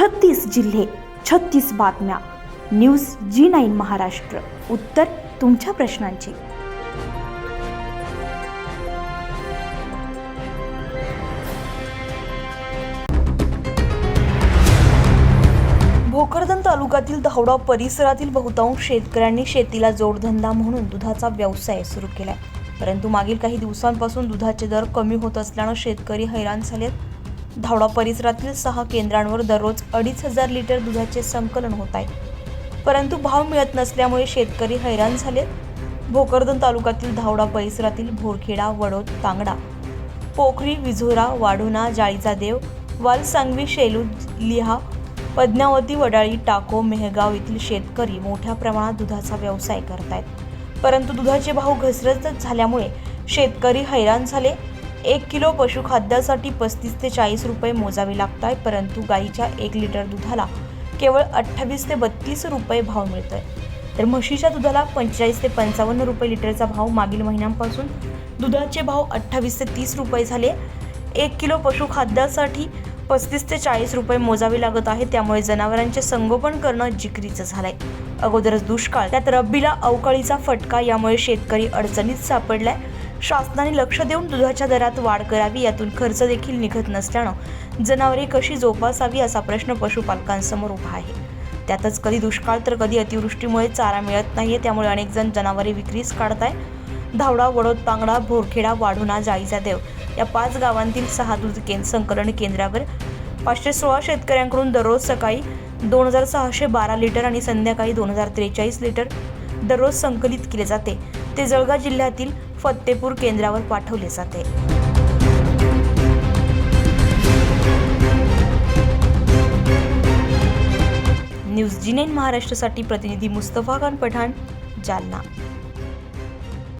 छत्तीस जिल्हे छत्तीस बातम्या. News G nine Maharashtra. उत्तर तुमच्या प्रश्नांची. भोकरदन तालुक्यातील धावडा परिसरातील बहुतांश शेतकऱ्यांनी शेतीला जोडधंदा म्हणून दुधाचा व्यवसाय सुरू केलाय. परंतु मागील काही दिवसांपासून दुधाचे दर कमी होत असल्यानं शेतकरी हैराण झालेत. धावडा परिसरातील सहा केंद्रांवर दररोज अडीच हजार लिटर दुधाचे संकलन होत आहे. परंतु भाव मिळत नसल्यामुळे शेतकरी हैराण झालेत. भोकरदन तालुक्यातील धावडा परिसरातील भोरखेडा वडोद तांगडा पोखरी विझोरा वाढोणा जाळीचा देव वालसांगवी शेलू लिहा पद्मावती वडाळी टाको मेहगाव येथील शेतकरी मोठ्या प्रमाणात दुधाचा व्यवसाय करतायत. परंतु दुधाचे भाव घसरतच झाल्यामुळे शेतकरी हैराण झाले. एक किलो पशुखाद्यासाठी पस्तीस ते चाळीस रुपये मोजावे लागत आहे परंतु गाईच्या एक लिटर दुधाला केवळ अठ्ठावीस ते बत्तीस रुपये भाव मिळतो आहे तर म्हशीच्या दुधाला पंचेचाळीस ते पंचावन्न रुपये लिटरचा भाव मागील महिन्यांपासून दुधाचे भाव अठ्ठावीस ते तीस रुपये झाले. एक किलो पशुखाद्यासाठी पस्तीस ते चाळीस रुपये मोजावे लागत आहे त्यामुळे जनावरांचे संगोपन करणं जिकरीचं झालंय. अगोदरच दुष्काळ त्यात रब्बीला अवकाळीचा फटका यामुळे शेतकरी अडचणीत सापडलाय. शासनाने लक्ष देऊन दुधाच्या दरात वाढ करावी यातून खर्च देखील निघत नसल्यानं जनावरे कशी जोपासावी असा प्रश्न पशुपालकांसमोर उभा आहे. त्यातच कधी दुष्काळ तर कधी अतिवृष्टीमुळे चारा मिळत नाहीये त्यामुळे अनेक जण जनावरे विक्रीस काढताय धावडा वडोद पांगडा भोरखेडा वाढुणा जाईचा देव या पाच गावांतील सहा दूध केंद्र संकलन केंद्रावर पाचशे सोळा शेतकऱ्यांकडून दररोज सकाळी दोन हजार सहाशे बारा लिटर आणि संध्याकाळी दोन हजार त्रेचाळीस लिटर दररोज संकलित केले जाते. ते जळगाव जिल्ह्यातील फत्तेपूर केंद्रावर पाठवले जाते. न्यूज जिनेन महाराष्ट्रासाठी प्रतिनिधी मुस्तफा खान पठाण जालना.